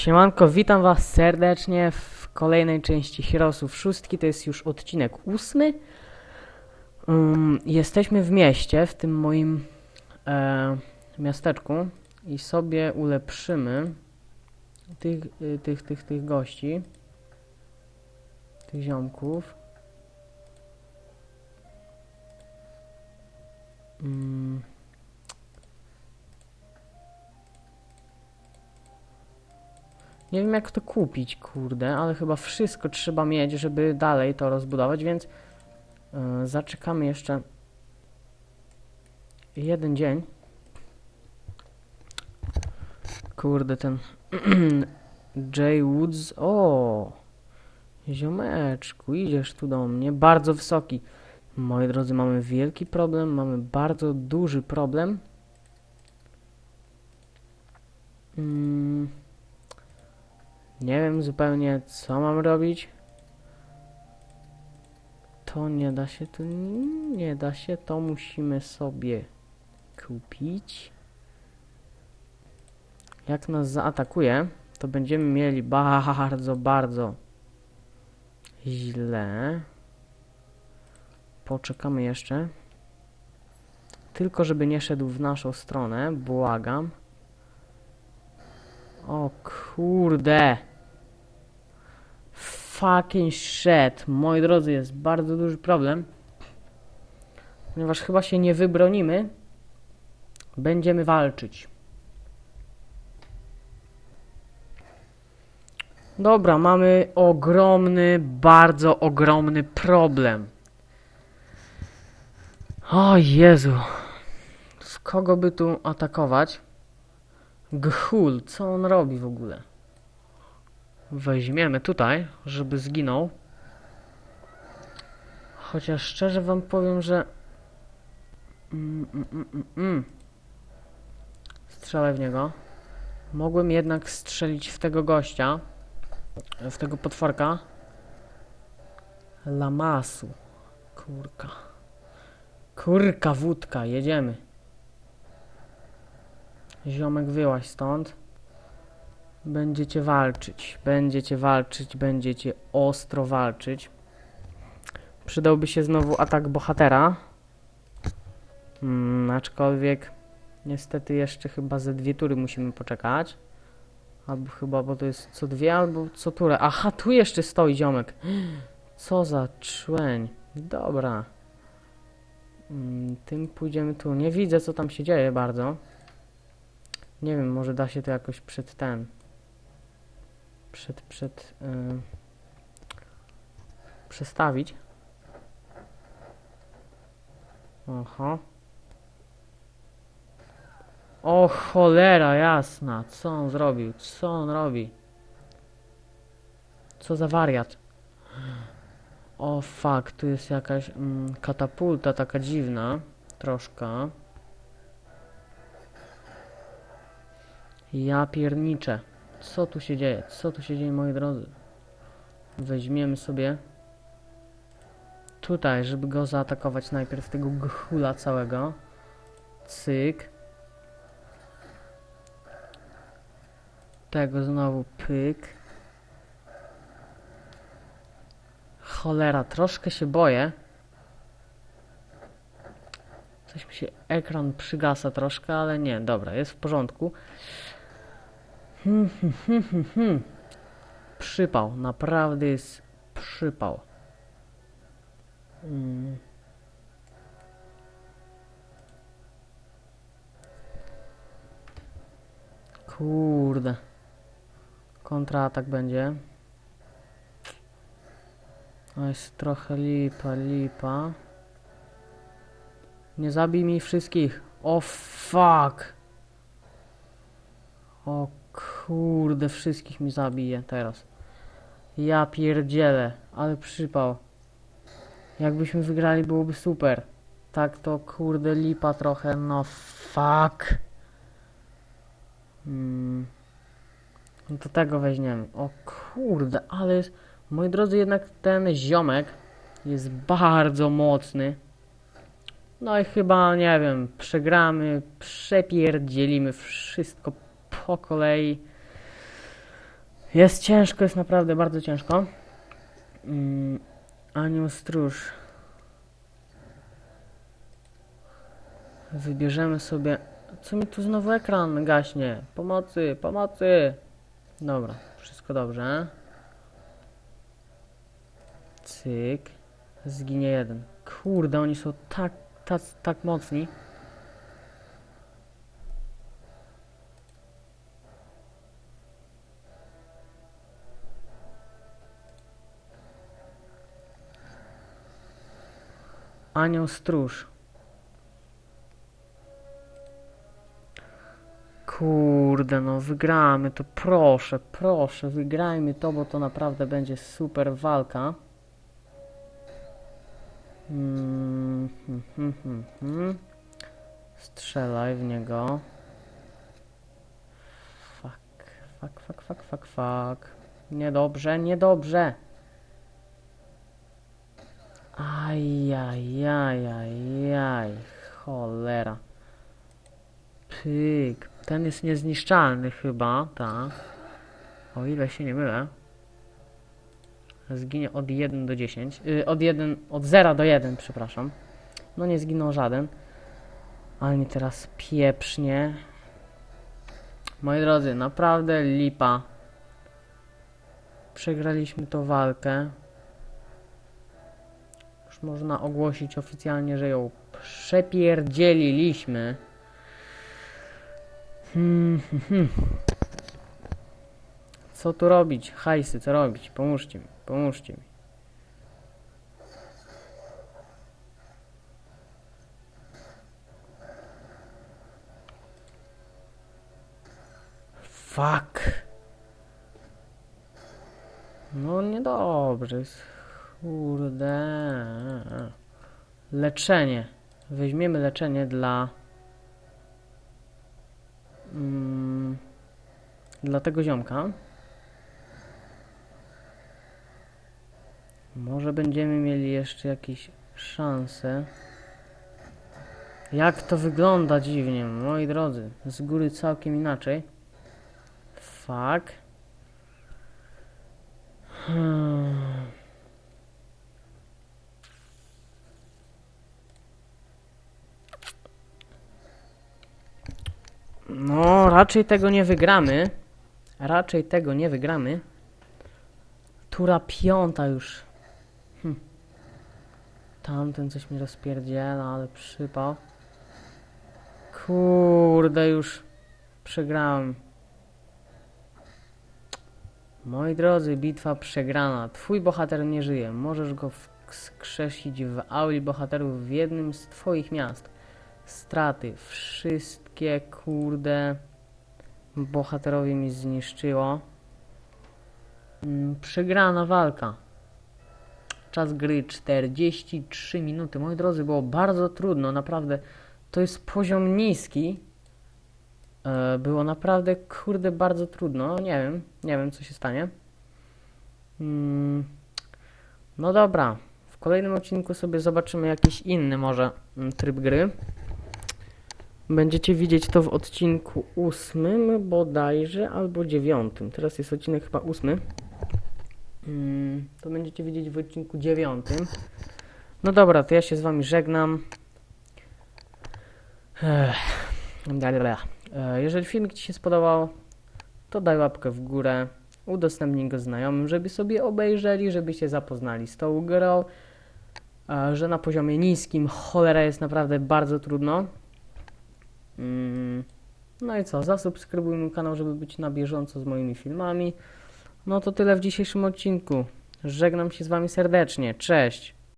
Siemanko, witam was serdecznie w kolejnej części Heroesów szóstki, to jest już odcinek ósmy. Um, jesteśmy w mieście, w tym moim e, miasteczku i sobie ulepszymy tych, y, tych, tych, tych gości, tych ziomków. Mm. Nie wiem jak to kupić, kurde, ale chyba wszystko trzeba mieć, żeby dalej to rozbudować, więc yy, zaczekamy jeszcze jeden dzień. Kurde, ten Jay Woods, o, ziomeczku, idziesz tu do mnie, bardzo wysoki. Moi drodzy, mamy wielki problem, mamy bardzo duży problem. Mm. Nie wiem zupełnie, co mam robić. To nie da się, to nie da się, to musimy sobie kupić. Jak nas zaatakuje, to będziemy mieli bardzo, bardzo źle. Poczekamy jeszcze. Tylko żeby nie szedł w naszą stronę, błagam. O kurde. Fucking shit. Moi drodzy, jest bardzo duży problem. Ponieważ chyba się nie wybronimy. Będziemy walczyć. Dobra, mamy ogromny, bardzo ogromny problem. O Jezu. Z kogo by tu atakować? Gchul, co on robi w ogóle? Weźmiemy tutaj, żeby zginął. Chociaż szczerze wam powiem, że... Mm, mm, mm, mm, mm. Strzelę w niego. Mogłem jednak strzelić w tego gościa. W tego potworka. Lamasu. Kurka. Kurka wódka, jedziemy. Ziomek wyłaź stąd. Będziecie walczyć, będziecie walczyć, będziecie ostro walczyć. Przydałby się znowu atak bohatera. Hmm, aczkolwiek niestety jeszcze chyba ze dwie tury musimy poczekać. Albo chyba, bo to jest co dwie, albo co turę. Aha, tu jeszcze stoi ziomek. Co za człeń. Dobra. Mm, Tym pójdziemy tu. Nie widzę, co tam się dzieje bardzo. Nie wiem, może da się to jakoś przed ten. Przed, przed. Yy, przestawić. Oho. O cholera jasna, co on zrobił? Co on robi? Co za wariat? O fuck, tu jest jakaś mm, katapulta taka dziwna, troszkę. Ja pierniczę. Co tu się dzieje? Co tu się dzieje, moi drodzy? Weźmiemy sobie tutaj, żeby go zaatakować najpierw tego gchula całego. Cyk. Tego znowu pyk. Cholera, troszkę się boję. Coś mi się ekran przygasa troszkę, ale nie, dobra, jest w porządku. Hmm, hmm, hmm, hmm, hmm. Przypał, naprawdę jest przypał. Mm. Kurde. Kontratak będzie. O, jest trochę lipa, lipa. Nie zabij mi wszystkich. O fuck. O kurde, wszystkich mi zabije teraz. Ja pierdzielę, ale przypał. Jakbyśmy wygrali byłoby super. Tak to kurde lipa trochę, no fuck. Hmm. No to tego weźmiemy. O kurde, ale jest... Moi drodzy, jednak ten ziomek jest bardzo mocny. No i chyba, nie wiem, przegramy, przepierdzielimy wszystko po kolei. Jest ciężko, jest naprawdę bardzo ciężko. Mm, anioł stróż. Wybierzemy sobie. Co mi tu znowu ekran gaśnie? Pomocy, pomocy! Dobra, wszystko dobrze. Cyk. Zginie jeden. Kurde, oni są tak, tak, tak mocni. Anioł stróż. Kurde, no wygramy to, proszę, proszę, wygrajmy to, bo to naprawdę będzie super walka. Mm, hmm, hmm, hmm. Strzelaj w niego. Fuck, fuck, fuck, fuck, fuck, fuck. Niedobrze, niedobrze. Ajajajajaj, cholera. Pyk. Ten jest niezniszczalny chyba, tak. O ile się nie mylę. Zginie od 1 do 10. Yy, od 1, od 0 do 1, przepraszam. No nie zginął żaden. Ale mi teraz pieprznie. Moi drodzy, naprawdę lipa. Przegraliśmy tą walkę. Można ogłosić oficjalnie, że ją przepierdzieliliśmy. Hmm, hmm, hmm. Co tu robić? Hajsy, co robić? Pomóżcie mi, pomóżcie mi. Fuck. No niedobrze. jest. Kurde. Leczenie. Weźmiemy leczenie dla... Mm, dla tego ziomka. Może będziemy mieli jeszcze jakieś szanse. Jak to wygląda dziwnie, moi drodzy. Z góry całkiem inaczej. Fuck. Hmm. No, raczej tego nie wygramy. Raczej tego nie wygramy. Tura piąta już. Hm. Tamten coś mi rozpierdziela, ale przypał. Kurde, już przegrałem. Moi drodzy, bitwa przegrana. Twój bohater nie żyje. Możesz go wskrzesić w auli bohaterów w jednym z twoich miast. Straty. Wszystkie, kurde, bohaterowie mi zniszczyło. Mm, Przegrana walka. Czas gry 43 minuty. Moi drodzy, było bardzo trudno, naprawdę. To jest poziom niski. E, Było naprawdę, kurde, bardzo trudno. Nie wiem, nie wiem, co się stanie. Mm, No dobra, w kolejnym odcinku sobie zobaczymy jakiś inny może mm, tryb gry. Będziecie widzieć to w odcinku ósmym bodajże, albo dziewiątym. Teraz jest odcinek chyba ósmy. Mm, To będziecie widzieć w odcinku dziewiątym. No dobra, to ja się z wami żegnam. E, Jeżeli filmik Ci się spodobał, to daj łapkę w górę, udostępnij go znajomym, żeby sobie obejrzeli, żeby się zapoznali z tą grą, e, że na poziomie niskim cholera jest naprawdę bardzo trudno. Mm, No i co, zasubskrybuj mój kanał, żeby być na bieżąco z moimi filmami. No to tyle w dzisiejszym odcinku. Żegnam się z Wami serdecznie. Cześć!